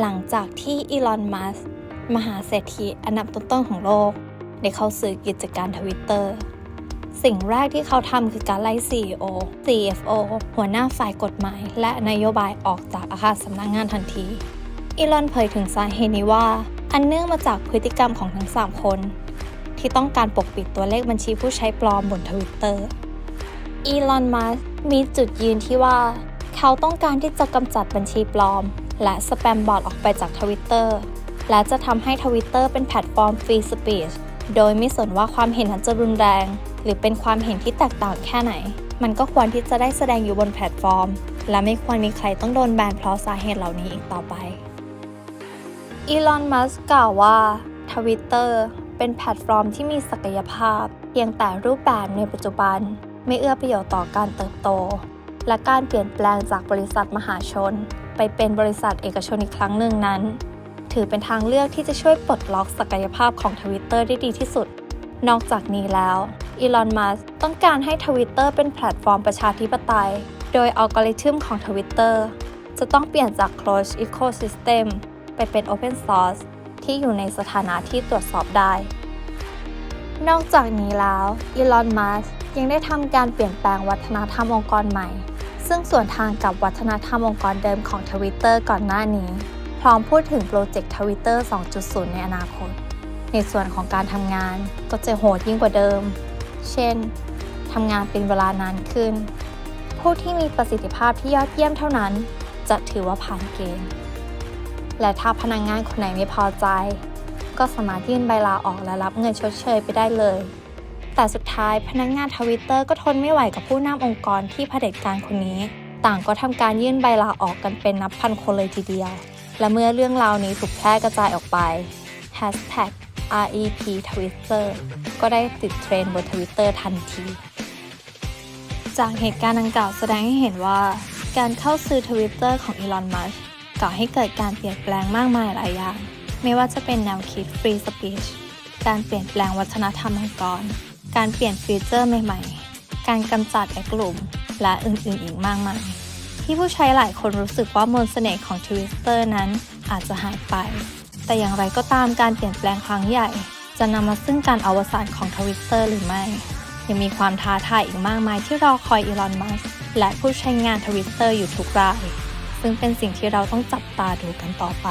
หลังจากที่อีลอน มัสมหาเศรษฐีอันดับต้นๆของโลก ได้เข้าซื้อกิจการทวิตเตอร์ สิ่งแรกที่เขาทำคือการไล่ CEO CFO หัวหน้าฝ่ายกฎหมาย และนโยบายออกจากอาคารสำนักงงานทันที อีลอนเผยถึงสาเหตุนี้ว่า อันเนื่องมาจากพฤติกรรมของทั้ง 3 คน ที่ต้องการปกปิดตัวเลขบัญชีผู้ใช้ปลอมบนทวิตเตอร์อีลอน มัสมีจุดยืนที่ว่า เขาต้องการที่จะกำจัดบัญชีปลอม และสแปมบอทออกไปจากทวิตเตอร์และจะทำให้ทวิตเตอร์เป็นแพลตฟอร์มฟรีสปีชโดยไม่สนว่าความเห็นนั้นจะรุนแรง หรือเป็นความเห็นที่แตกต่างแค่ไหน มันก็ควรที่จะได้แสดงอยู่บนแพลตฟอร์ม และไม่ควรมีใครต้องโดนแบนเพราะสาเหตุเหล่านี้อีกต่อไปอีลอน มัสก์กล่าวว่าทวิตเตอร์เป็นแพลตฟอร์มที่มีศักยภาพ เพียงแต่รูปแบบในปัจจุบัน ไม่เอื้อประโยชน์ต่อการเติบโต และการเปลี่ยนแปลงจากบริษัทมหาชน ไปเป็นบริษัทเอกชนอีกครั้งหนึ่งนั้น ถือเป็นทางเลือกที่จะช่วยปลดล็อกศักยภาพของทวิตเตอร์ได้ดีที่สุด นอกจากนี้แล้วอีลอน มัสต้องการให้ทวิตเตอร์เป็นแพลตฟอร์มประชาธิปไตย โดยอัลกอริทึมของทวิตเตอร์จะต้องเปลี่ยนจาก closed ecosystem ไปเป็น open source ที่อยู่ในสถานะที่ตรวจสอบได้ นอกจากนี้แล้วอีลอน มัสยังได้ทำการเปลี่ยนแปลงวัฒนธรรมองค์กรใหม่ ซึ่งส่วนทางกับวัฒนธรรมองค์กรเดิมของทวิตเตอร์ก่อนหน้านี้ พร้อมพูดถึงโปรเจกต์ทวิตเตอร์ 2.0 ในอนาคต ในส่วนของการทำงานก็จะโหดยิ่งกว่าเดิม เช่น ทำงานเป็นเวลานานขึ้น ผู้ที่มีประสิทธิภาพที่ยอดเยี่ยมเท่านั้น จะถือว่าผ่านเกณฑ์ และถ้าพนักงงานคนไหนไม่พอใจ ก็สามารถยื่นใบลาออกและรับเงินชดเชยไปได้เลย แต่สุดท้ายพนักงงานทวิตเตอร์ก็ทนไม่ไหวกับผู้นำองค์กรที่เผด็จการคนนี้ ต่างก็ทำการยื่นใบลาออกกันเป็นนับพันคนเลยทีเดียว และเมื่อเรื่องราวนี้ถูกแพร่กระจายออกไป Hashtag REP Twitter ก็ได้ติดเทรนด์บนทวิตเตอร์ทันที จากเหตุการณ์ดังกล่าวแสดงให้เห็นว่า การเข้าซื้อทวิตเตอร์ของอีลอน มัสก์ก่อให้เกิดการเปลี่ยนแปลงมากมายหลายอย่าง ไม่ว่าจะเป็นแนวคิด Free Speech การเปลี่ยนแปลงวัฒนธรรมองค์กร การเปลี่ยนฟีเจอร์ใหม่ๆ การกำจัดไอ้กลุ่ม และอื่นๆอีกมากมายที่ผู้ใช้หลายคนรู้สึกว่ามนต์เสน่ห์ของ Twitter นั้นอาจจะหายไป แต่อย่างไรก็ตามการเปลี่ยนแปลงครั้งใหญ่ จะนำมาซึ่งการอวสานของ Twitter หรือไม่ ยังมีความท้าทายอีกมากมายที่รอคอยอีลอน มัสก์และผู้ใช้งาน Twitter อยู่ทุกราย ซึ่งเป็นสิ่งที่เราต้องจับตาดูกันต่อไป